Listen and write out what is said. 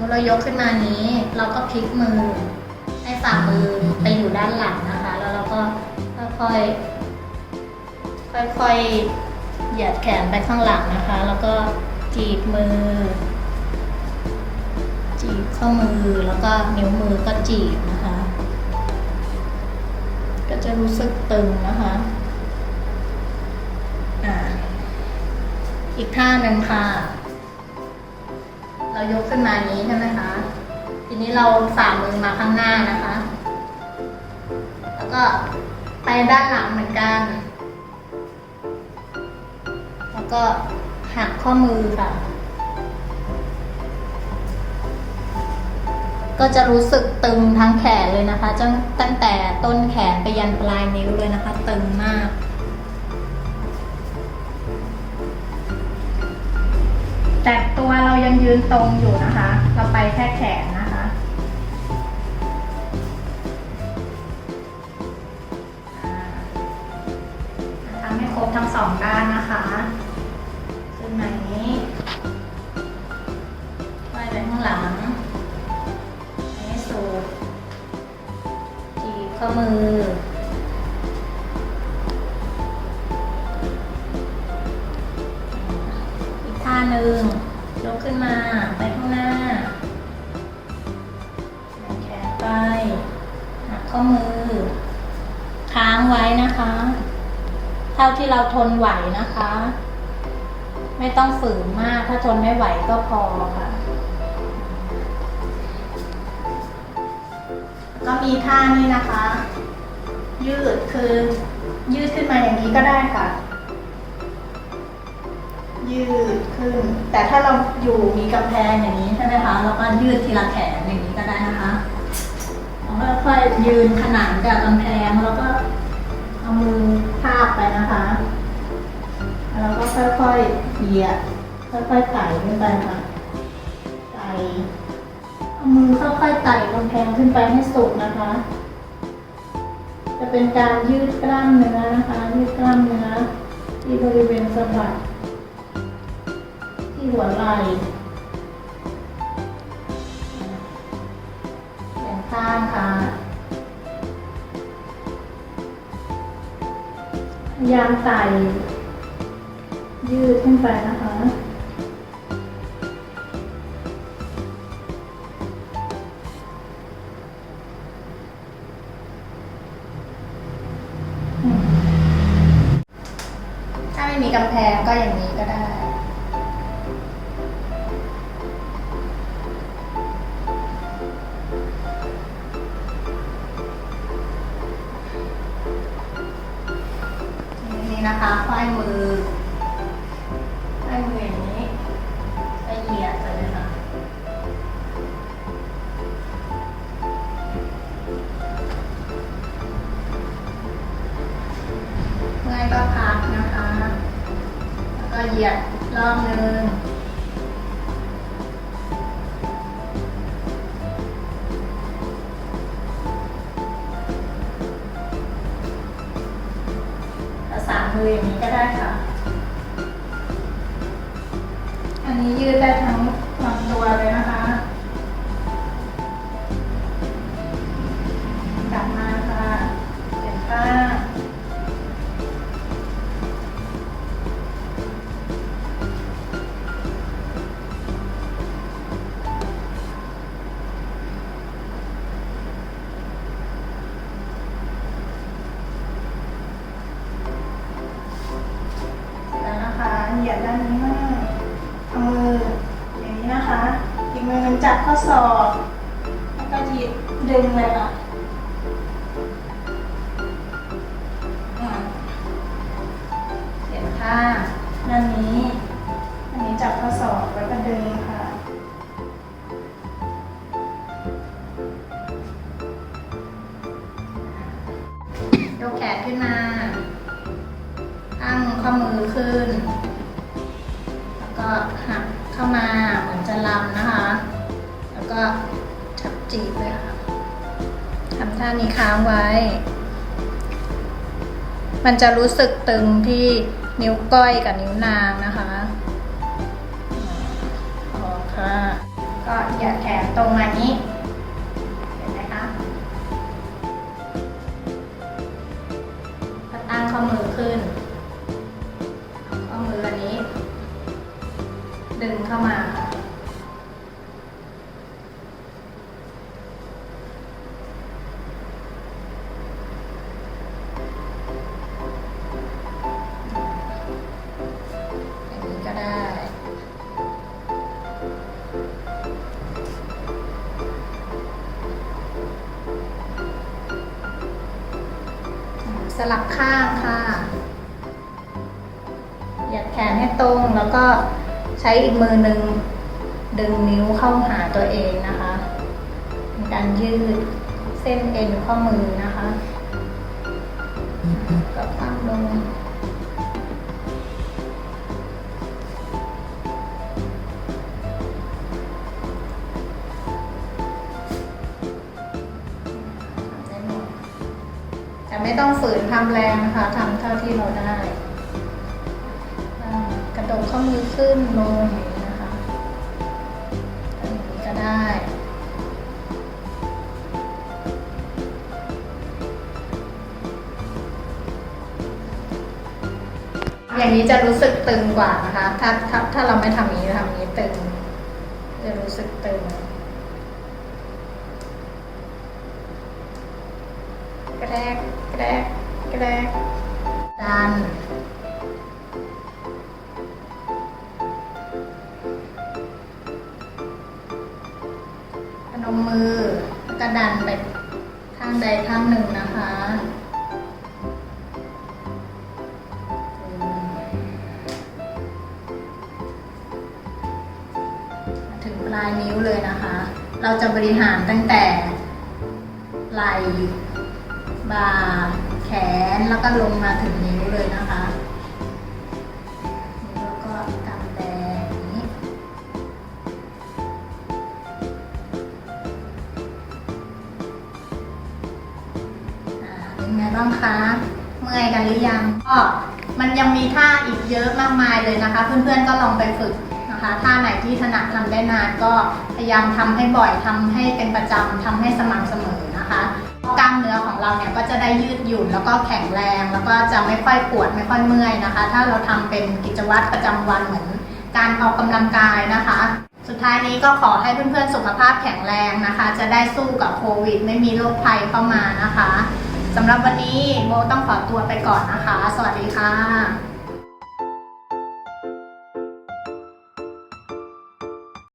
มติเรายกขึ้นมานี้ เราก็พลิกมือ ให้ฝ่ามือไปอยู่ด้านหลังนะคะ แล้วเราก็ค่อยๆค่อยๆเหยียดแขนไปข้างหลังนะคะ แล้วก็จีบมือ จีบข้อมือแล้วก็นิ้วมือก็จีบนะคะ ก็จะรู้สึกตึงนะคะอีกท่าหนึ่งค่ะ เรายกขึ้นมานี้ใช่ไหมคะ ทีนี้เราฝ่ามือมาข้างหน้านะคะ แล้วก็ไปด้านหลังเหมือนกัน แล้วก็หักข้อมือค่ะ ก็จะรู้สึกตึงทั้งแขนเลยนะคะจังตั้งแต่ต้นแขนไปยันปลายนิ้วเลยนะคะ ตึงมาก แต่ตัวเรายังยืนตรงอยู่นะคะ เราไปแค่แขนนะคะ ทำให้ครบทั้งสองด้านนะคะ ขึ้นมานี้ไว้ไปข้างหลังให้สูดจีบข้อมือ หนึ่งยกขึ้นมาไปข้างหน้าแขนไปหักข้อมือ ค้างไว้นะคะ เท่าที่เราทนไหวนะคะ ไม่ต้องฝืนมาก ถ้าทนไม่ไหวก็พอค่ะ ก็มีท่านี้นะคะ ยืดคือยืดขึ้นมาอย่างนี้ก็ได้ค่ะ ยืดขึ้น แต่ถ้าเราอยู่มีกำแพงอย่างนี้ใช่ไหมคะเราก็ยืดทีละแขนอย่างนี้ก็ได้นะคะแล้วค่อยยืนขนานกับกำแพงแล้วก็เอามือทาบไปนะคะ แล้วก็ค่อยๆเหยียดค่อยๆไต่ขึ้นไปค่ะไต่เอามือค่อยๆไต่กำแพงขึ้นไปให้สุดนะคะ จะเป็นการยืดกล้ามเนื้อนะคะ ยืดกล้ามเนื้อที่บริเวณสะบัก ที่หัวไหล่แขนข้างค่ะ ยางไต่ยืดขึ้นไปนะคะ สานมืออย่างนี้ก็ได้ค่ะ อันนี้ยืดได้ทั้ง จับข้อศอกแล้วก็หยิบดึงเลยค่ะเปลี่ยนท่าด้านนี้อันนี้จับข้อศอกแล้วก็ดึงค่ะยกแขนขึ้นมาตั้งข้อมือขึ้น แล้วก็หักเข้ามาเหมือนจะลำนะคะ ก็จับจีบเลยค่ะทำท่านี้ค้างไว้ มันจะรู้สึกตึงที่นิ้วก้อยกับนิ้วนางนะคะอ๋อค่ะ ก็ก็เหยียดแขนตรงมานี้เห็นไหมคะตั้งข้อมือขึ้น ข้อมืออันนี้ ดึงเข้ามา สลับข้างค่ะเหยียดแขนให้ตรงแล้วก็ใช้อีกมือหนึ่งดึงนิ้วเข้าหาตัวเองนะคะเป็นการยืดเส้นเอ็นข้อมือนะคะ ก็คว่ำลง่ต้องฝืนทำแรงนะคะทำเท่าที่เราได้กระดกข้อมือขึ้นลงอย่างนี้นะคะอย่างนี้ก็ได้อย่างนี้จะรู้สึกตึงกว่านะคะ ถ้าถ้าถ้าเราไม่ทำนี้ทำนี้ตึง จะรู้สึกตึง กระแรกกระแกกระแรกดันพนมมือแล้วก็ดันไปข้างใดข้างหนึ่งนะคะถึงปลายนิ้วเลยนะคะ เราจะบริหารตั้งแต่ไหล บ่าแขนแล้วก็ลงมาถึงนิ้วเลยนะคะแล้วก็กำแดงอย่างนี้เป็นไงบ้างคะเมื่อยกันหรือยังก็มันยังมีท่าอีกเยอะมากมายเลยนะคะ เพื่อนๆก็ลองไปฝึกนะคะท่าไหนที่ถนัดทำได้นานก็พยายามทำให้บ่อยทำให้เป็นประจำทำให้สม่ำเสมอนะคะ ล้ามเนื้อของเราเนี่ยก็จะได้ยืดหยุ่นแล้วก็แข็งแรง แล้วก็จะไม่ค่อยปวดไม่ค่อยเมื่อยนะคะ ถ้าเราทำเป็นกิจวัตรประจำวันเหมือนการออกกำลังกายนะคะ สุดท้ายนี้ก็ขอให้เพื่อนๆสุขภาพแข็งแรงนะคะ จะได้สู้กับโควิด ไม่มีโรคภัยเข้ามานะคะสำหรับวันนี้โมต้องขอตัวไปก่อนนะคะ สวัสดีค่ะ